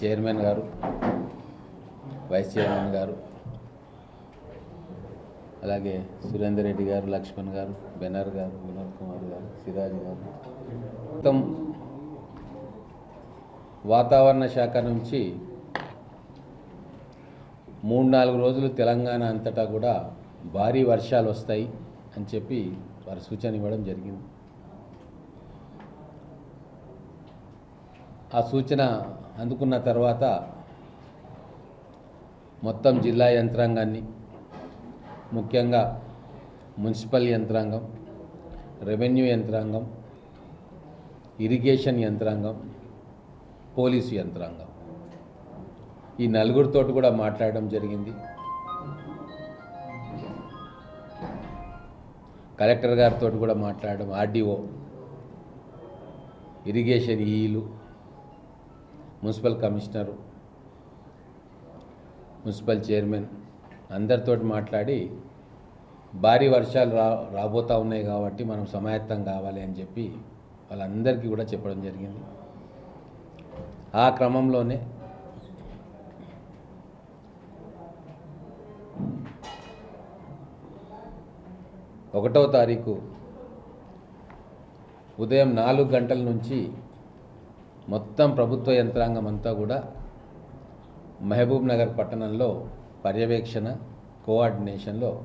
Chairman గారు vice chairman గారు అలాగే సురేందర్ రెడ్డి గారు లక్ష్మణ్ గారు బెనర్ గారు వినోద్ కుమార్ గారు సిరాజ్ గారు. మొత్తం వాతావరణ శాఖ నుంచి మూడు నాలుగు రోజులు తెలంగాణ అంతటా కూడా భారీ వర్షాలు వస్తాయి అని చెప్పి వారు సూచన ఇవ్వడం జరిగింది. ఆ సూచన అందుకున్న తర్వాత మొత్తం జిల్లా యంత్రాంగాన్ని ముఖ్యంగా మున్సిపల్ యంత్రాంగం రెవెన్యూ యంత్రాంగం ఇరిగేషన్ యంత్రాంగం పోలీసు యంత్రాంగం. ఈ నలుగురితోటి కూడా మాట్లాడడం జరిగింది. కలెక్టర్ గారితో కూడా మాట్లాడడం ఆర్డీఓ ఇరిగేషన్ ఈలు మున్సిపల్ కమిషనరు మున్సిపల్ చైర్మన్ అందరితోటి మాట్లాడి భారీ వర్షాలు రా రాబోతూ ఉన్నాయి కాబట్టి మనం సమాయత్తం కావాలి అని చెప్పి వాళ్ళందరికీ కూడా చెప్పడం జరిగింది. ఆ క్రమంలోనే ఒకటో తారీఖు ఉదయం నాలుగు గంటల నుంచి మొత్తం ప్రభుత్వ యంత్రాంగం అంతా కూడా మహబూబ్ నగర్ పట్టణంలో పర్యవేక్షణ కోఆర్డినేషన్లో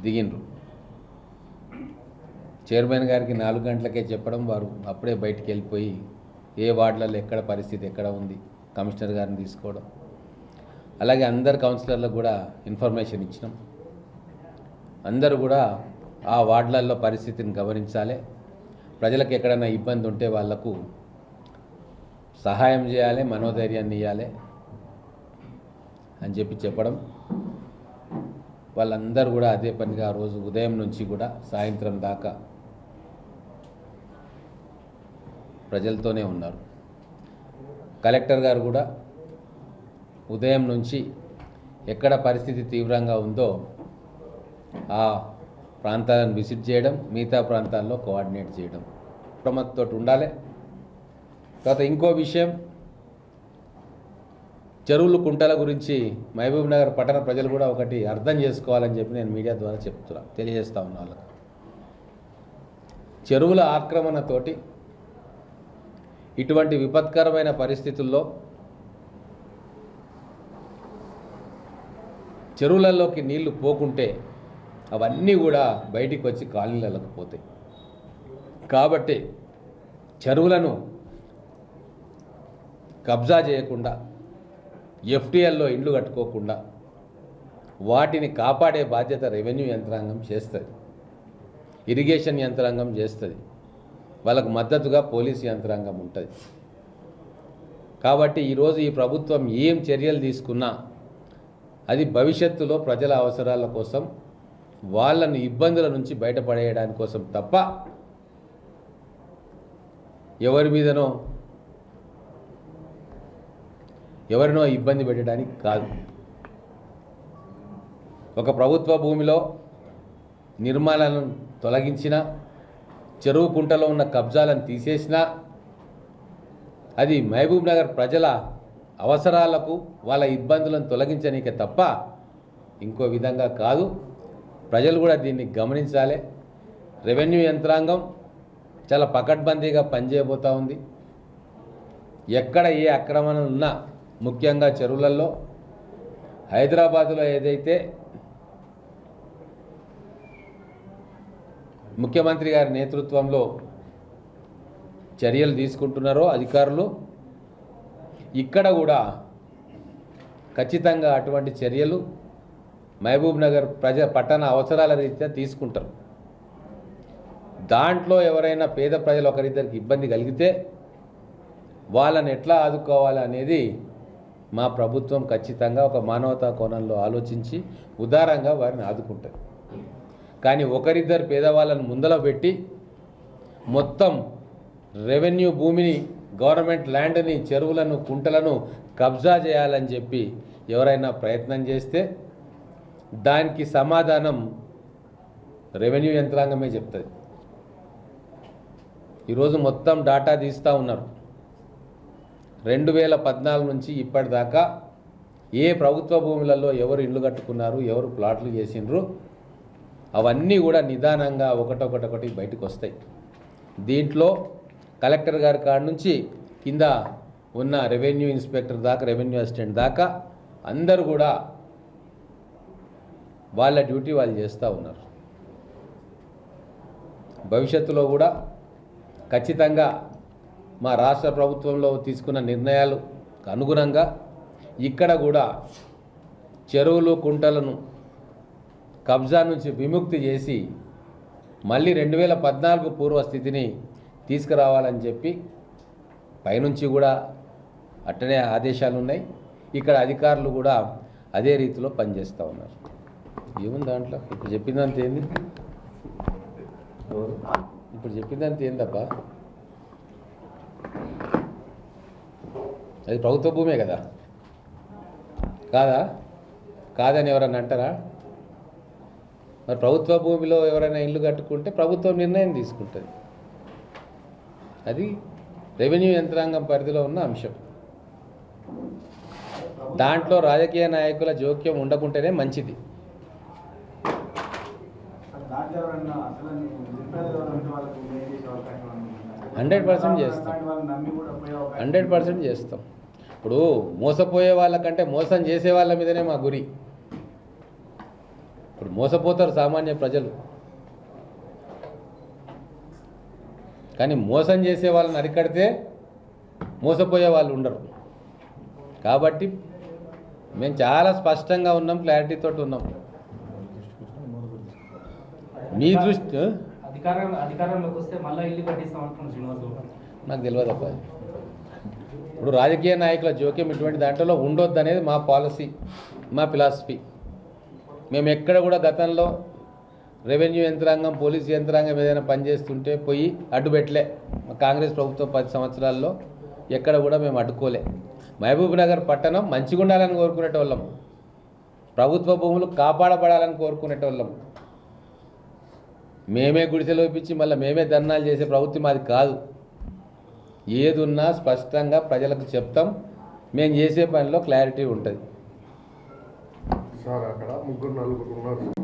దిగిండ్రు. చైర్మన్ గారికి నాలుగు గంటలకే చెప్పడం వారు అప్పుడే బయటికి వెళ్ళిపోయి ఏ వార్డులలో ఎక్కడ పరిస్థితి ఎక్కడ ఉంది కమిషనర్ గారిని తీసుకోవడం. అలాగే అందరు కౌన్సిలర్లకు కూడా ఇన్ఫర్మేషన్ ఇచ్చినాం. అందరూ కూడా ఆ వార్డులలో పరిస్థితిని గమనించాలి. ప్రజలకు ఎక్కడైనా ఇబ్బంది ఉంటే వాళ్ళకు సహాయం చేయాలి మనోధైర్యాన్ని ఇవ్వాలి అని చెప్పి చెప్పడం. వాళ్ళందరూ కూడా అదే పనిగా ఆ రోజు ఉదయం నుంచి కూడా సాయంత్రం దాకా ప్రజలతోనే ఉన్నారు. కలెక్టర్ గారు కూడా ఉదయం నుంచి ఎక్కడ పరిస్థితి తీవ్రంగా ఉందో ఆ ప్రాంతాలను విజిట్ చేయడం మిగతా ప్రాంతాల్లో కోఆర్డినేట్ చేయడం. ప్రమత్తో ఉండాలి. తర్వాత ఇంకో విషయం చెరువులు కుంటల గురించి మహబూబ్ నగర్ పట్టణ ప్రజలు కూడా ఒకటి అర్థం చేసుకోవాలని చెప్పి నేను మీడియా ద్వారా చెప్తున్నా తెలియజేస్తా ఉన్నా వాళ్ళకు. చెరువుల ఆక్రమణతోటి ఇటువంటి విపత్కరమైన పరిస్థితుల్లో చెరువులలోకి నీళ్ళు పోకుంటే అవన్నీ కూడా బయటికి వచ్చి కాలనీలకు పోతాయి. కాబట్టి చెరువులను కబ్జా చేయకుండా ఎఫ్టీఎల్లో ఇండ్లు కట్టుకోకుండా వాటిని కాపాడే బాధ్యత రెవెన్యూ యంత్రాంగం చేస్తుంది. ఇరిగేషన్ యంత్రాంగం చేస్తుంది. వాళ్ళకు మద్దతుగా పోలీసు యంత్రాంగం ఉంటుంది. కాబట్టి ఈరోజు ఈ ప్రభుత్వం ఏం చర్యలు తీసుకున్నా అది భవిష్యత్తులో ప్రజల అవసరాల కోసం వాళ్ళను ఇబ్బందుల నుంచి బయటపడేయడాని కోసం తప్ప ఎవరి మీదనో ఎవరినో ఇబ్బంది పెట్టడానికి కాదు. ఒక ప్రభుత్వ భూమిలో నిర్మాణాలను తొలగించిన చెరువు కుంటలో ఉన్న కబ్జాలను తీసేసినా అది మహబూబ్ నగర్ ప్రజల అవసరాలకు వాళ్ళ ఇబ్బందులను తొలగించనీకే తప్ప ఇంకో విధంగా కాదు. ప్రజలు కూడా దీన్ని గమనించాలి. రెవెన్యూ యంత్రాంగం చాలా పకడ్బందీగా పనిచేయబోతూ ఉంది. ఎక్కడ ఏ అక్రమణ ఉన్నా ముఖ్యంగా చెరువులలో హైదరాబాదులో ఏదైతే ముఖ్యమంత్రి గారి నేతృత్వంలో చర్యలు తీసుకుంటున్నారో అధికారులు ఇక్కడ కూడా ఖచ్చితంగా అటువంటి చర్యలు మహబూబ్ నగర్ ప్రజ పట్టణ అవసరాల రీత్యా తీసుకుంటారు. దాంట్లో ఎవరైనా పేద ప్రజలు ఒకరిద్దరికి ఇబ్బంది కలిగితే వాళ్ళని ఎట్లా ఆదుకోవాలి అనేది మా ప్రభుత్వం ఖచ్చితంగా ఒక మానవతా కోణంలో ఆలోచించి ఉదారంగా వారిని ఆదుకుంటుంది. కానీ ఒకరిద్దరు పేదవాళ్ళని ముందల పెట్టి మొత్తం రెవెన్యూ భూమిని గవర్నమెంట్ ల్యాండ్ని చెరువులను కుంటలను కబ్జా చేయాలని చెప్పి ఎవరైనా ప్రయత్నం చేస్తే దానికి సమాధానం రెవెన్యూ యంత్రాంగమే చెప్తుంది. ఈరోజు మొత్తం డాటా తీస్తూ ఉన్నారు. రెండు వేల పద్నాలుగు నుంచి ఇప్పటిదాకా ఏ ప్రభుత్వ భూములలో ఎవరు ఇల్లు కట్టుకున్నారు ఎవరు ప్లాట్లు చేసిండ్రు అవన్నీ కూడా నిదానంగా ఒకటొకటొకటి బయటకు వస్తాయి. దీంట్లో కలెక్టర్ గారి కాడ నుంచి కింద ఉన్న రెవెన్యూ ఇన్స్పెక్టర్ దాకా రెవెన్యూ అసిస్టెంట్ దాకా అందరూ కూడా వాళ్ళ డ్యూటీ వాళ్ళు చేస్తూ ఉన్నారు. భవిష్యత్తులో కూడా ఖచ్చితంగా మా రాష్ట్ర ప్రభుత్వంలో తీసుకున్న నిర్ణయాలు అనుగుణంగా ఇక్కడ కూడా చెరువులు కుంటలను కబ్జా నుంచి విముక్తి చేసి మళ్ళీ రెండు వేల పద్నాలుగు పూర్వ స్థితిని తీసుకురావాలని చెప్పి పైనుంచి కూడా అట్టనే ఆదేశాలు ఉన్నాయి ఇక్కడ అధికారులు కూడా అదే రీతిలో పనిచేస్తూ ఉన్నారు. ఏముంది దాంట్లో? ఇప్పుడు చెప్పిందంత ఏంది? ఇప్పుడు చెప్పిందంత ఏందబ్బా? అది ప్రభుత్వ భూమే కదా? కాదా? కాదని ఎవరన్నా అంటారా? మరి ప్రభుత్వ భూమిలో ఎవరైనా ఇల్లు కట్టుకుంటే ప్రభుత్వం నిర్ణయం తీసుకుంటుంది. అది రెవెన్యూ యంత్రాంగం పరిధిలో ఉన్న అంశం. దాంట్లో రాజకీయ నాయకుల జోక్యం ఉండకుంటేనే మంచిది దాంట్లో ఎవరన్నా అసలు నిరుపేదలు ఎవరు ఉంటే వాళ్ళకి మేలు చేసే అవకాశం ఉందా? 100% చేస్తాం. హండ్రెడ్ పర్సెంట్ చేస్తాం. ఇప్పుడు మోసపోయే వాళ్ళకంటే మోసం చేసే వాళ్ళ మీదనే మా గురి. ఇప్పుడు మోసపోతారు సామాన్య ప్రజలు. కానీ మోసం చేసే వాళ్ళని అరికడితే మోసపోయే వాళ్ళు ఉండరు. కాబట్టి మేము చాలా స్పష్టంగా ఉన్నాం క్లారిటీతో ఉన్నాం. మీ దృష్టి? అధికారం అధికారంలోకి వస్తే మళ్ళీ ఇల్లు కట్టిస్తాం అంటున్నాడు శ్రీనివాస్ గౌడ్ నాకు తెలియదు అబ్బా ఇప్పుడు రాజకీయ నాయకుల జోక్యం ఇటువంటి దాంట్లో ఉండొద్దు అనేది మా పాలసీ మా ఫిలాసఫీ. మేము ఎక్కడ కూడా గతంలో రెవెన్యూ యంత్రాంగం పోలీస్ యంత్రాంగం ఏదైనా పనిచేస్తుంటే పోయి అడ్డుపెట్టలే కాంగ్రెస్ ప్రభుత్వం పది సంవత్సరాల్లో ఎక్కడ కూడా మేము అడ్డుకోలే. మహబూబ్ నగర్ పట్టణం మంచిగా ఉండాలని కోరుకునేటోళ్ళం. ప్రభుత్వ భూములు కాపాడబడాలని కోరుకునేటోళ్ళం. మేమే గుడిసెలో ఇప్పించి మళ్ళీ మేమే ధర్నాలు చేసే ప్రభుత్వం అది కాదు. ఏది ఉన్నా స్పష్టంగా ప్రజలకు చెప్తాం. మేము చేసే పనిలో క్లారిటీ ఉంటుంది. సార్ అక్కడ ముగ్గురు నలుగురు ఉన్నారు.